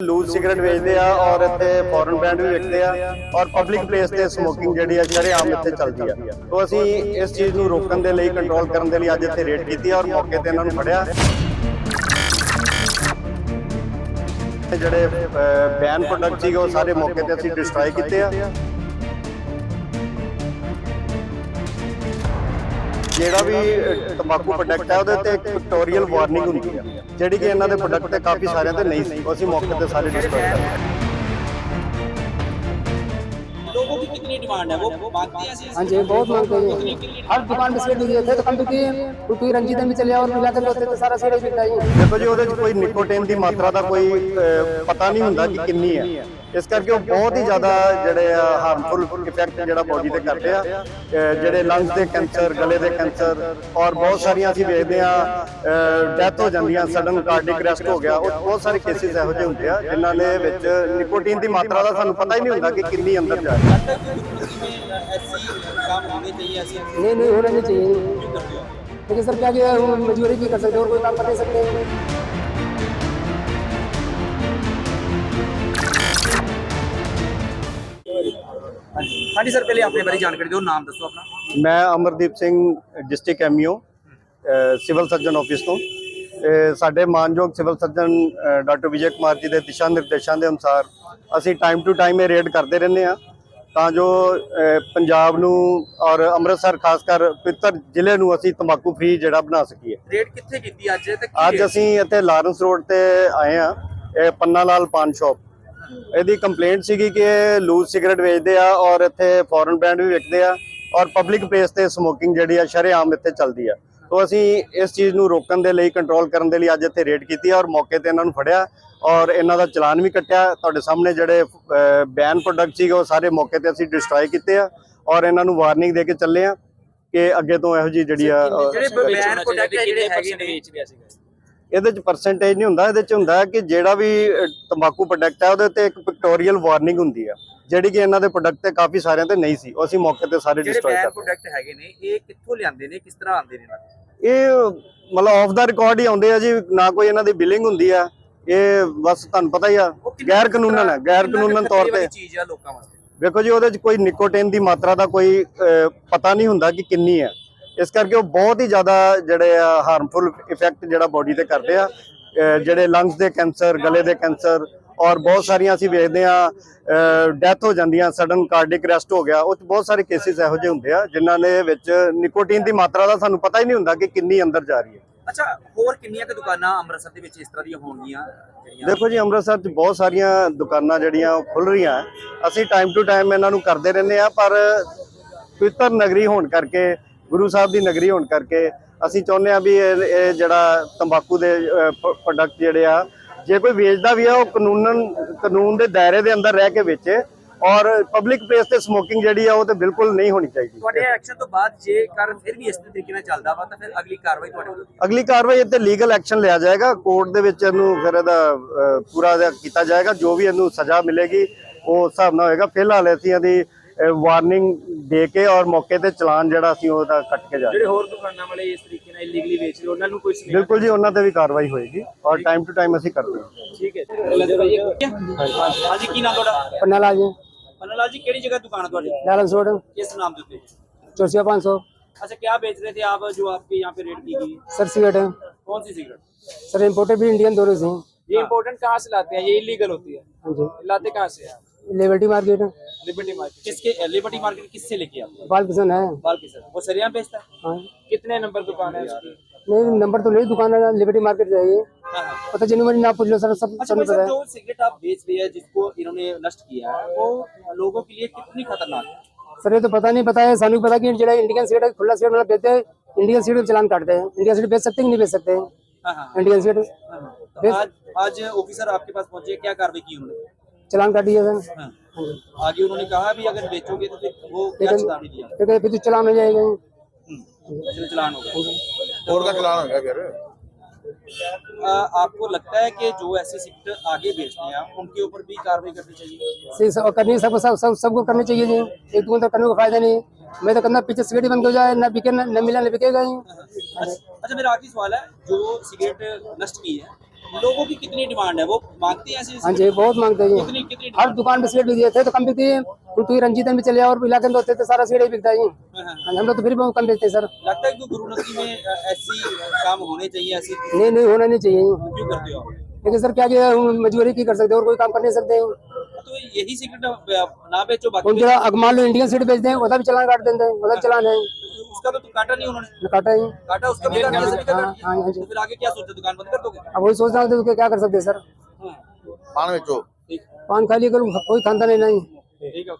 Loose cigarette ਵੇਚਦੇ ਆ ਔਰ ਇੱਥੇ ਫੋਰਨ ਬ੍ਰਾਂਡ ਵੀ ਵਿਕਦੇ ਆ ਔਰ ਪਬਲਿਕ ਪਲੇਸ ਤੇ ਸਮੋਕਿੰਗ ਜਿਹੜੀ ਆ ਸ਼ਰੇਆਮ ਇੱਥੇ ਚੱਲਦੀ ਆ। ਤੋਂ ਅਸੀਂ ਇਸ ਚੀਜ਼ ਨੂੰ ਰੋਕਣ ਦੇ ਲਈ ਕੰਟਰੋਲ ਕਰਨ ਦੇ ਲਈ ਅੱਜ ਇੱਥੇ ਰੇਡ ਕੀਤੀ ਔਰ ਮੌਕੇ ਤੇ ਇਹਨਾਂ ਨੂੰ ਫੜਿਆ। ਜਿਹੜੇ ਬੈਨ ਪ੍ਰੋਡਕਟ ਸੀਗੇ ਉਹ ਸਾਰੇ ਮੌਕੇ ਤੇ ਅਸੀਂ ਡਿਸਟਰੋਏ ਕੀਤੇ ਆ। ਜਿਹੜਾ ਵੀ ਤੰਬਾਕੂ ਪ੍ਰੋਡਕਟ ਹੈ, ਉਹਦੇ ਤੇ ਇੱਕ ਪਿਕਟੋਰੀਅਲ ਵਾਰਨਿੰਗ ਹੁੰਦੀ ਹੈ, ਜਿਹੜੀ ਕਿ ਇਹਨਾਂ ਦੇ ਪ੍ਰੋਡਕਟ ਤੇ ਕਾਫੀ ਸਾਰਿਆਂ ਤੇ ਨਹੀਂ ਸੀ। ਅਸੀਂ ਮੌਕੇ ਤੇ ਸਾਰੇ ਡਿਸਟਰੋਏ ਕਰ डिमांड है वो मांगते हैं ऐसे हाँ जी बहुत मांगते हैं हर दुकान पे सेट दिए थे तो कम तो की कोई रंजीत में चले और मिला कर होते तो सारा सेट बिकता ही है ਦੇਖੋ ਜੀ ਉਹਦੇ ਚ ਕੋਈ ਨਿਕੋਟਿਨ ਦੀ ਮਾਤਰਾ ਦਾ ਕੋਈ ਅਹ, ਪਤਾ ਨਹੀਂ ਹੁੰਦਾ ਕਿ ਕਿੰਨੀ ਹੈ ਇਸ ਕਰਕੇ ਉਹ ਬਹੁਤ ਹੀ ਜ਼ਿਆਦਾ ਜਿਹੜੇ ਆ ਹਾਰਮਫੁਲ ਇਫੈਕਟ ਜਿਹੜਾ ਬਾਡੀ ਤੇ ਕਰਦੇ ਆ ਅਹ, ਜਿਹੜੇ ਲੰਗਸ ਦੇ ਕੈਂਸਰ ਗਲੇ ਦੇ ਕੈਂਸਰ ਔਰ ਬਹੁਤ ਸਾਰੀਆਂ ਅਸੀਂ ਵੇਖਦੇ ਆ ਡੈਥ ਹੋ ਜਾਂਦੀਆਂ ਸਡਨ ਕਾਰਡਿਕ ਅਰੈਸਟ ਹੋ ਗਿਆ ਉਹ ਬਹੁਤ ਸਾਰੇ ਕੇਸਿਸ ਇਹੋ ਜਿਹੇ ਹੁੰਦੇ ਆ ਜਿਨ੍ਹਾਂ ਦੇ ਵਿੱਚ ਨਿਕੋਟਿਨ ਦੀ ਮਾਤਰਾ ਦਾ ਸਾਨੂੰ ਪਤਾ ਹੀ ਨਹੀਂ ਹੁੰਦਾ ਕਿ ਕਿੰਨੀ ਅੰਦਰ ਜਾ ਰਹੀ ਹੈ ऐसी काम होने चाहिए ऐसी नहीं नहीं होना नहीं चाहिए क्यों करते हो लेकिन सर क्या किया हम मजदूरी भी कर सकते हैं और कोई काम कर नहीं सकते हाँ जी सर पहले अपने बारे जानकारी दो नाम दसो अपना ਮੈਂ Amardeep Singh district MEO civil surgeon office ਤੋਂ ਤੇ ਸਾਡੇ ਮਾਨਯੋਗ civil surgeon doctor Vijay Kumar ji ਦੇ ਦਿਸ਼ਾ ਨਿਰਦੇਸ਼ਾਂ ਦੇ ਅਨੁਸਾਰ ਅਸੀਂ ਟਾਈਮ ਟੂ ਟਾਈਮ ਇਹ ਰੇਡ ਕਰਦੇ ਰਹਿੰਦੇ ਆ ਤਾਂ ਜੋ ਪੰਜਾਬ ਨੂੰ ਔਰ ਅੰਮ੍ਰਿਤਸਰ ਖਾਸ ਕਰ ਪਿੱਤਰ ਜ਼ਿਲ੍ਹੇ ਨੂੰ ਅਸੀਂ ਤੰਬਾਕੂ ਫ੍ਰੀ ਜਿਹੜਾ ਬਣਾ ਸਕੀਏ। ਰੇਡ ਕਿੱਥੇ ਕੀਤੀ? ਅੱਜ ਤੇ ਅੱਜ ਅਸੀਂ ਇੱਥੇ ਲਾਰੈਂਸ ਰੋਡ ਤੇ ਆਏ ਆ ਇਹ ਪੰਨਾ ਲਾਲ ਪਾਨ ਸ਼ਾਪ। ਇਹਦੀ ਕੰਪਲੇਂਟ ਸੀਗੀ ਕਿ ਲੂਜ਼ ਸਿਗਰਟ ਵੇਚਦੇ ਆ ਔਰ ਇੱਥੇ ਫੋਰਨ ਬ੍ਰਾਂਡ ਵੀ ਵਿਕਦੇ ਆ ਔਰ ਪਬਲਿਕ ਪਲੇਸ ਤੇ ਸਮੋਕਿੰਗ ਜਿਹੜੀ ਆ ਸ਼ਰੇਆਮ ਇੱਥੇ ਚੱਲਦੀ ਆ। ਤੋਂ ਅਸੀਂ ਇਸ ਚੀਜ਼ ਨੂੰ ਰੋਕਣ ਦੇ ਲਈ ਕੰਟਰੋਲ ਕਰਨ ਦੇ ਲਈ ਅੱਜ ਇੱਥੇ ਰੇਡ ਕੀਤੀ ਆ ਔਰ ਮੌਕੇ ਤੇ ਇਹਨਾਂ ਨੂੰ ਫੜਿਆ ਔਰ ਇਹਨਾਂ ਦਾ ਚਲਾਨ ਵੀ ਕੱਟਿਆ। ਤੁਹਾਡੇ ਸਾਹਮਣੇ ਜਿਹੜੇ ਬੈਨ ਪ੍ਰੋਡਕਟ ਸੀਗੇ ਉਹ ਸਾਰੇ ਮੌਕੇ ਤੇ ਅਸੀਂ ਡਿਸਟਰੋਏ ਕੀਤੇ ਆ ਔਰ ਇਹਨਾਂ ਨੂੰ ਵਾਰਨਿੰਗ ਦੇ ਕੇ ਚੱਲੇ ਆ ਕਿ ਅੱਗੇ ਤੋਂ ਇਹੋ ਜੀ ਜਿਹੜੀ ਆ ਅ, ਜਿਹੜੇ ਬੈਨ ਪ੍ਰੋਡਕਟ ਜਿਹੜੇ ਹੈਗੇ ਨੇ ਇਹਦੇ ਚ ਪਰਸੈਂਟੇਜ ਨਹੀਂ ਹੁੰਦਾ ਇਹਦੇ ਚ ਹੁੰਦਾ ਹੈ ਕਿ ਜਿਹੜਾ ਵੀ ਤੰਬਾਕੂ ਪ੍ਰੋਡਕਟ ਹੈ ਉਹਦੇ ਤੇ ਇੱਕ ਪਿਕਟੋਰੀਅਲ ਵਾਰਨਿੰਗ ਹੁੰਦੀ ਆ ਜਿਹੜੀ ਕਿ ਇਹਨਾਂ ਦੇ ਪ੍ਰੋਡਕਟ ਤੇ ਕਾਫੀ ਸਾਰਿਆਂ ਤੇ ਨਹੀਂ ਸੀ ਉਹ ਅਸੀਂ ਮੌਕੇ ਤੇ ਸਾਰੇ ਜਿਹੜੇ ਡਿਸਟਰੋਏ ਬੈਨ ਕਰ ਪ੍ਰੋਡਕਟ ਹੈਗੇ ਨੇ ਇਹ ਕਿੱਥੋਂ ਲਿਆਂਦੇ ਨੇ ਕਿਸ ਤਰ੍ਹਾਂ ਆਉਂਦੇ ਨੇ ਇਹ ਮਤਲਬ ਆਫ ਦਾ ਰਿਕਾਰਡ ਹੀ ਆਉਂਦੇ ਆ ਜੀ ਨਾ ਕੋਈ ਇਹਨਾਂ ਦੀ ਬਿਲਿੰਗ ਹੁੰਦੀ ਆ। ਇਹ ਬਸ ਤੁਹਾਨੂੰ ਪਤਾ ਹੀ ਆ ਗੈਰ ਕੁ ਕਾਨੂੰਨ ਹੈ ਗੈਰ ਕਿੰਨਾ ਕੁ ਕਾਨੂੰਨ ਖਤਰੇ ਤੌਰ ਤੇ ਚੀਜ਼ ਆ ਲੋਕਾਂ ਵਾਸਤੇ? ਵੇਖੋ ਜੀ ਉਹਦੇ ਚ ਕੋਈ ਨਿਕੋਟਿਨ ਦੀ ਮਾਤਰਾ ਦਾ ਕੋਈ ਪਤਾ ਨਹੀਂ ਹੁੰਦਾ ਕਿ ਕਿੰਨੀ ਹੈ ਇਸ ਕਰਕੇ ਉਹ ਬਹੁਤ ਹੀ ਜ਼ਿਆਦਾ ਜਿਹੜੇ ਆ ਹਾਰਮਫੁਲ ਇਫੈਕਟ ਜਿਹੜਾ ਬਾਡੀ ਤੇ ਕਰਦੇ ਆ। ਜਿਹੜੇ ਲੰਗਸ ਦੇ ਕੈਂਸਰ ਗਲੇ ਦੇ ਕੈਂਸਰ ਔਰ ਬਹੁਤ ਸਾਰੀਆਂ ਅਸੀਂ ਵੇਖਦੇ ਆ ਡੈਥ ਹੋ ਜਾਂਦੀਆਂ ਸਡਨ ਕਾਰਡਿਕ ਅਰੈਸਟ ਹੋ ਗਿਆ ਉਹ 'ਚ ਬਹੁਤ ਸਾਰੇ ਕੇਸਿਸ ਇਹੋ ਜਿਹੇ ਹੁੰਦੇ ਆ ਜਿਨ੍ਹਾਂ ਦੇ ਵਿੱਚ ਨਿਕੋਟਿਨ ਦੀ ਮਾਤਰਾ ਦਾ ਸਾਨੂੰ ਪਤਾ ਹੀ ਨਹੀਂ ਹੁੰਦਾ ਕਿ ਕਿੰਨੀ ਅੰਦਰ ਜਾ ਰਹੀ ਹੈ ਅੱਛਾ ਹੋਰ ਕਿੰਨੀਆਂ ਕੁ ਦੁਕਾਨਾਂ ਅੰਮ੍ਰਿਤਸਰ ਦੇ ਵਿੱਚ ਇਸ ਤਰ੍ਹਾਂ ਦੀਆਂ ਹੋਣਗੀਆਂ ਦੇਖੋ ਜੀ ਅੰਮ੍ਰਿਤਸਰ 'ਚ ਬਹੁਤ ਸਾਰੀਆਂ ਦੁਕਾਨਾਂ ਜਿਹੜੀਆਂ ਉਹ ਖੁੱਲ ਰਹੀਆਂ। ਅਸੀਂ ਟਾਈਮ ਟੂ ਟਾਈਮ ਇਹਨਾਂ ਨੂੰ ਕਰਦੇ ਰਹਿੰਦੇ ਆ ਪਰ ਪਵਿੱਤਰ ਨਗਰੀ ਹੋਣ ਕਰਕੇ ਗੁਰੂ ਸਾਹਿਬ ਦੀ ਨਗਰੀ ਹੋਣ ਕਰਕੇ ਅਸੀਂ ਚਾਹੁੰਦੇ ਆ ਵੀ ਇਹ ਜਿਹੜਾ ਤੰਬਾਕੂ ਦੇ ਪ੍ਰੋਡਕਟ ਜਿਹੜੇ ਆ ਜੇ ਕੋਈ ਵੇਚਦਾ ਵੀ ਆ ਉਹ ਕਾਨੂੰਨ ਕਾਨੂੰਨ ਦੇ ਦਾਇਰੇ ਦੇ ਅੰਦਰ ਰਹਿ ਕੇ ਵੇਚੇ ਔਰ ਪਬਲਿਕ ਪਲੇਸ ਤੇ ਸਮੋਕਿੰਗ ਜਿਹੜੀ ਆ ਉਹ ਤੇ ਬਿਲਕੁਲ ਨਹੀਂ ਹੋਣੀ ਚਾਹੀਦੀ। ਤੁਹਾਡੇ ਐਕਸ਼ਨ ਤੋਂ ਬਾਅਦ ਜੇਕਰ ਫਿਰ ਵੀ ਇਸ ਤਰੀਕੇ ਨਾਲ ਚੱਲਦਾ ਵਾ ਤਾਂ ਫਿਰ ਅਗਲੀ ਕਾਰਵਾਈ ਤੁਹਾਡੇ ਵੱਲੋਂ ਅਗਲੀ ਕਾਰਵਾਈ ਇੱਥੇ ਲੀਗਲ ਐਕਸ਼ਨ ਲਿਆ ਜਾਏਗਾ। ਕੋਰਟ ਦੇ ਵਿੱਚ ਇਹਨੂੰ ਫਿਰ ਇਹਦਾ ਪੂਰਾ ਇਹਦਾ ਕੀਤਾ ਜਾਏਗਾ। ਜੋ ਵੀ ਇਹਨੂੰ ਸਜ਼ਾ ਮਿਲੇਗੀ ਉਹ ਹਿਸਾਬ ਨਾਲ ਹੋਏਗਾ। ਫਿਲਹਾਲ ਅਸੀਂ ਇਹਦੀ ਵਾਰਨਿੰਗ ਦੇ ਕੇ ਔਰ ਮੌਕੇ ਤੇ ਚਲਾਨ ਜਿਹੜਾ ਅਸੀਂ ਉਹਦਾ ਕੱਟ ਕੇ ਜਾ ਰਹੇ ਜਿਹੜੇ ਹੋਰ ਦੁਕਾਨਾਂ ਵਾਲੇ ਇਸ ਤਰੀਕੇ ਨਾਲ ਇਲੀਗਲੀ ਵੇਚ ਰਹੇ ਉਹਨਾਂ ਨੂੰ ਕੋਈ ਹਾਂ। ਸੁਨੇਹਾ ਬਿਲਕੁਲ ਜੀ ਉਹਨਾਂ ਤੇ ਵੀ ਕਾਰਵਾਈ ਹੋਏਗੀ ਔਰ ਟਾਈਮ ਟੂ ਟਾਈਮ ਅਸੀਂ ਕਰਦੇ ਹਾਂ ਠੀਕ ਹੈ ਹਾਂਜੀ ਕੀ ਨਾਮ ਤੁਹਾਡਾ पन्ना लाल जी ਪਨਨ ਲਾਲ ਜੀ ਕਿਹੜੀ ਜਗ੍ਹਾ ਦੁਕਾਨ ਹੈ ਤੁਹਾਡੀ लालंस रोड किस नाम देते हैं चौसिया पाँच सौ अच्छा क्या बेच रहे थे आप जो आपके यहाँ पे रेट की गई है सर सिगरेट है कौन सी सिगरेट सर इम्पोर्टेड भी इंडियन दोनों से हैं ये इम्पोर्टेंट कहाँ से लाते हैं ये इलीगल होती है हाँ जी लाते कहाँ से हैं लिबर्टी मार्केट है। लिबर्टी मार्केट किसके लिबर्टी मार्केट किससे लेके आप बाल किसान है। बाल के सर वो सरिया बेचता है? हाँ। कितने नंबर दुकान है उसकी? नहीं नंबर तो नहीं दुकान है लिबर्टी मार्केट जाइए पता जनवरी ना पूछ लो सर सब अच्छा पता है। जो सिगरेट आप बेच रहे हैं जिसको इन्होंने नष्ट किया है वो लोगों के लिए कितनी खतरनाक है? सर ये तो पता नहीं पता है सानू पता कि जो इंडियन सिगरेट खुला सिगरेट मतलब बेचते हैं इंडियन सिगरेट का चलान काटते हैं। इंडियन सिगरेट बेच सकते हैं नहीं बेच सकते हैं? हाँ हाँ। इंडियन सिगरेट हाँ। तो आज आज ऑफिसर आपके पास पहुँचे क्या कार्रवाई की उन्होंने? चलान काट दिया सर। हाँ। आगे उन्होंने कहा भी अगर बेचोगे तो फिर वो क्या दिया? फिर तो हम्म, चलान हो जाएगा हम्म, चलान होगा और का चलान हो गया फिर? आपको लगता है कि जो ऐसे सेक्टर आगे बेचते हैं उनके ऊपर भी कार्रवाई करनी चाहिए? सब सब सब सबको करनी चाहिए जी। एक तो दो करने का फ़ायदा नहीं। मैं तो कहना पीछे सिगरेट बंद हो जाए ना बिके ना ना मिला ना बिकेगा ही। अच्छा, अच्छा मेरा आखिरी सवाल है जो सिगरेट नष्ट की है लोगों की कितनी डिमांड है वो मांगते हैं ऐसी हाँ जी बहुत मांगते हैं कितनी जी कितनी हर दुकान पे सिगरेट बिकती थे तो कम बिकती है क्योंकि रंजीतन में चले जाओ और इलाके में होते तो सारा सिगरेट बिकता है जी हाँ, हाँ। हाँ, हम लोग तो फिर भी कम बेचते हैं सर लगता है कि गुरु नदी में अ, ऐसी काम होने चाहिए ऐसी नहीं नहीं होना नहीं चाहिए जी। क्यों करते हो आप? लेकिन सर क्या किया हम मजबूरी की कर सकते हैं और कोई काम कर नहीं सकते हैं तो यही सिगरेट ना बेचो बाकी उनके अगर मान लो इंडियन सीट बेचते हैं उसका भी चलान काट देते हैं उसका भी चलान है उसका तो काटा नहीं उन्होंने काटा है काटा उसका भी काटा सभी का हाँ, काट हाँ, हाँ दिया जी। तो फिर आगे क्या सोचे दुकान बंद कर दोगे अब वही सोचना होता है तो क्या कर सकते हैं सर हाँ, पान बेचो ठीक पान खा लिया करो कोई खानदान नहीं नहीं ठीक है